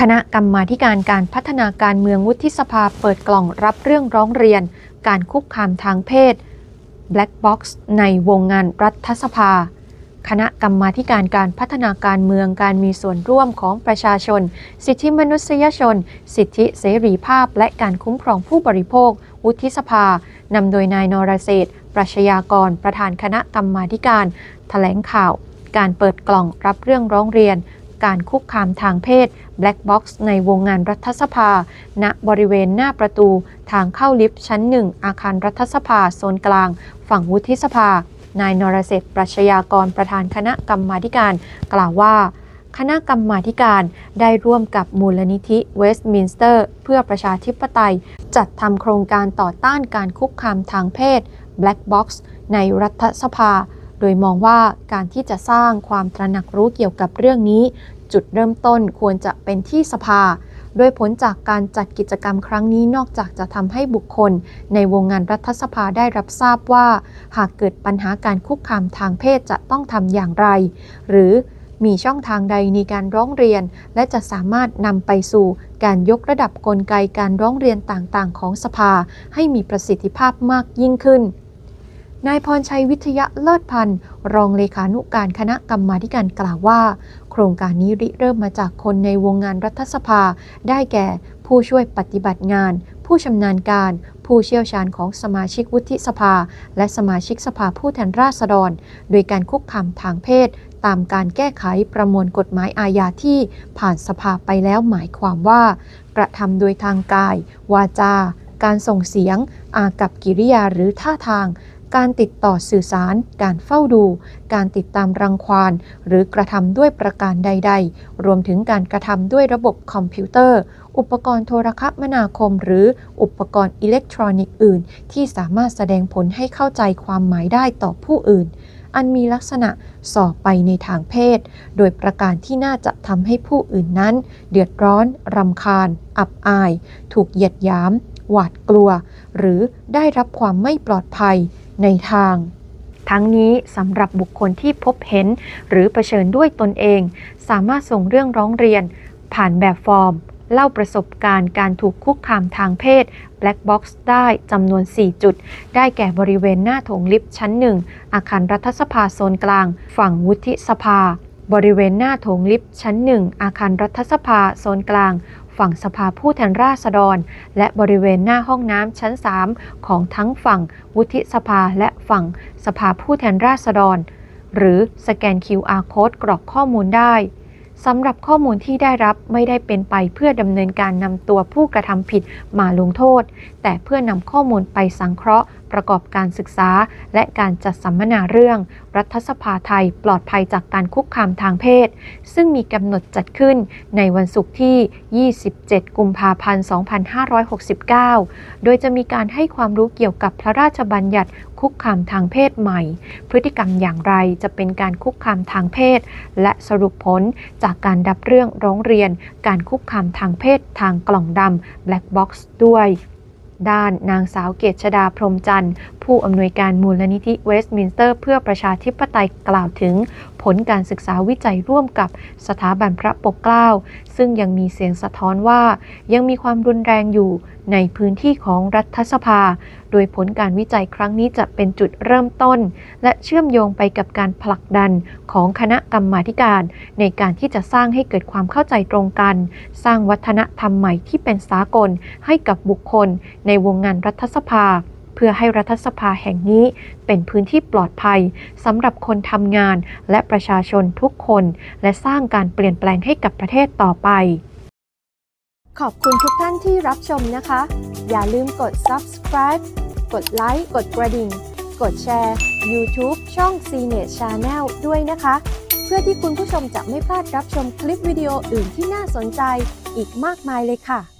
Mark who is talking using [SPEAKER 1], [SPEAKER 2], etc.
[SPEAKER 1] คณะกรรมาการการพัฒนาการเมืองวุฒิสภาเปิดกล่องรับเรื่องร้องเรียน การคุกคามทางเพศ Black Box ในวงงานรัฐสภา คณะกรรมาการการพัฒนาการเมืองการมีส่วนร่วมของประชาชน สิทธิมนุษยชน สิทธิเสรีภาพ และการคุ้มครองผู้บริโภค วุฒิสภานำโดยนายนรเศษปรัชญากรประธานคณะกรรมาการแถลงข่าว การเปิดกล่องรับเรื่องร้องเรียน การคุกคามทางเพศ Black Box ในวงงานรัฐสภา ณ บริเวณหน้าประตูทางเข้าลิฟต์ชั้นหนึ่งอาคารรัฐสภาโซนกลาง ฝั่งวุฒิสภา นายนรเศรษฐ์ปรัชญากรประธานคณะกรรมาธิการ กล่าวว่าคณะกรรมาธิการได้ร่วมกับมูลนิธิเวสต์มินสเตอร์ เพื่อประชาธิปไตย จัดทำโครงการต่อต้านการคุกคามทางเพศ Black Box ในรัฐสภา โดยมองว่าการที่จะสร้างความตระหนักรู้เกี่ยวกับเรื่องนี้ จุดเริ่มต้นควรจะเป็นที่สภา โดยผลจากการจัดกิจกรรมครั้งนี้นอกจากจะทำให้บุคคล ในวงงานรัฐสภาได้รับทราบว่า หากเกิดปัญหาการคุกคามทางเพศจะต้องทำอย่างไร หรือมีช่องทางใดในการร้องเรียน และจะสามารถนำไปสู่การยกระดับกลไกการร้องเรียนต่างๆ ของสภา ให้มีประสิทธิภาพมากยิ่งขึ้น นายพรชัยวิทยาเลิศพันธ์รองเลขานุการคณะกรรมาการกล่าวว่า โครงการนี้ริเริ่มมาจากคนในวงงานรัฐสภา ได้แก่ผู้ช่วยปฏิบัติงาน ผู้ชำนาญการ ผู้เชี่ยวชาญของสมาชิกวุฒิสภา และสมาชิกสภาผู้แทนราษฎร โดยการคุกคามทางเพศ ตามการแก้ไขประมวลกฎหมายอาญาที่ผ่านสภาไปแล้วหมายความว่า กระทำโดยทางกาย วาจา การส่งเสียง อากับกิริยาหรือท่าทาง การติดต่อสื่อสาร การเฝ้าดู การติดตามรังควานหรือกระทำด้วยประการใด ๆ รวมถึงการกระทำด้วยระบบคอมพิวเตอร์ อุปกรณ์โทรคมนาคม หรืออุปกรณ์อิเล็กทรอนิกส์อื่น ที่สามารถแสดงผลให้เข้าใจความหมายได้ต่อผู้อื่น อันมีลักษณะส่อไปในทางเพศ โดยประการที่น่าจะทำให้ผู้อื่นนั้น เดือดร้อน รำคาญ อับอาย ถูกเหยียดหยาม หวาดกลัว หรือได้รับความไม่ปลอดภัย ในทาง ทั้งนี้สำหรับบุคคลที่พบเห็น หรือเผชิญด้วยตนเอง สามารถส่งเรื่องร้องเรียน ผ่านแบบฟอร์ม เล่าประสบการณ์การถูกคุกคามทางเพศ Black Box ได้จำนวน 4 จุด ได้แก่บริเวณหน้าโถงลิฟต์ชั้น 1 อาคารรัฐสภาโซนกลาง ฝั่งวุฒิสภาบริเวณหน้าโถงลิฟต์ชั้น 1 อาคารรัฐสภาโซนกลาง ฝั่งสภาผู้แทนราษฎร และบริเวณหน้าห้องน้ำชั้น 3 ของทั้งฝั่งวุฒิสภาและฝั่งสภาผู้แทนราษฎร หรือสแกน QR code กรอกข้อมูลได้สำหรับข้อมูลที่ได้รับไม่ได้เป็นไปเพื่อดำเนินการนำตัวผู้กระทำผิดมาลงโทษ แต่เพื่อนำข้อมูลไปสังเคราะห์ประกอบการศึกษา และการจัดสัมมนาเรื่อง รัฐสภาไทยปลอดภัยจากการคุกคามทางเพศ ซึ่งมีกำหนดจัดขึ้นในวันศุกร์ที่ 27 กุมภาพันธ์ 2569 โดยจะมีการให้ความรู้เกี่ยวกับพระราชบัญญัติคุกคามทางเพศใหม่ พฤติกรรมอย่างไรจะเป็นการคุกคามทางเพศ และสรุปผลจากการดับเรื่องร้องเรียน การคุกคามทางเพศทางกล่องดำ Black Box ด้วย ด้านนางสาวเกษชดาพรมจันทร์ ผู้อำนวยการมูลนิธิเวสต์มินสเตอร์ เพื่อประชาธิปไตยกล่าวถึง ผลการศึกษาวิจัยร่วมกับสถาบันพระปกเกล้า ซึ่งยังมีเสียงสะท้อนว่ายังมีความรุนแรงอยู่ในพื้นที่ของรัฐสภา โดยผลการวิจัยครั้งนี้จะเป็นจุดเริ่มต้น และเชื่อมโยงไปกับการผลักดันของคณะกรรมาการ ในการที่จะสร้างให้เกิดความเข้าใจตรงกัน สร้างวัฒนธรรมใหม่ที่เป็นสากลให้กับบุคคลในวงงานรัฐสภา เพื่อให้รัฐสภาแห่งนี้เป็นพื้นที่ปลอดภัยสำหรับคนทำงานและประชาชนทุกคน และสร้างการเปลี่ยนแปลงให้กับประเทศต่อไป ขอบคุณทุกท่านที่รับชมนะคะ อย่าลืมกด subscribe กดไลค์กดกระดิ่ง กดแชร์ YouTube ช่อง c n e t Channel ด้วยนะคะ เพื่อที่คุณผู้ชมจะไม่พลาดรับชมคลิปวิดีโออื่นที่น่าสนใจอีกมากมายเลยค่ะ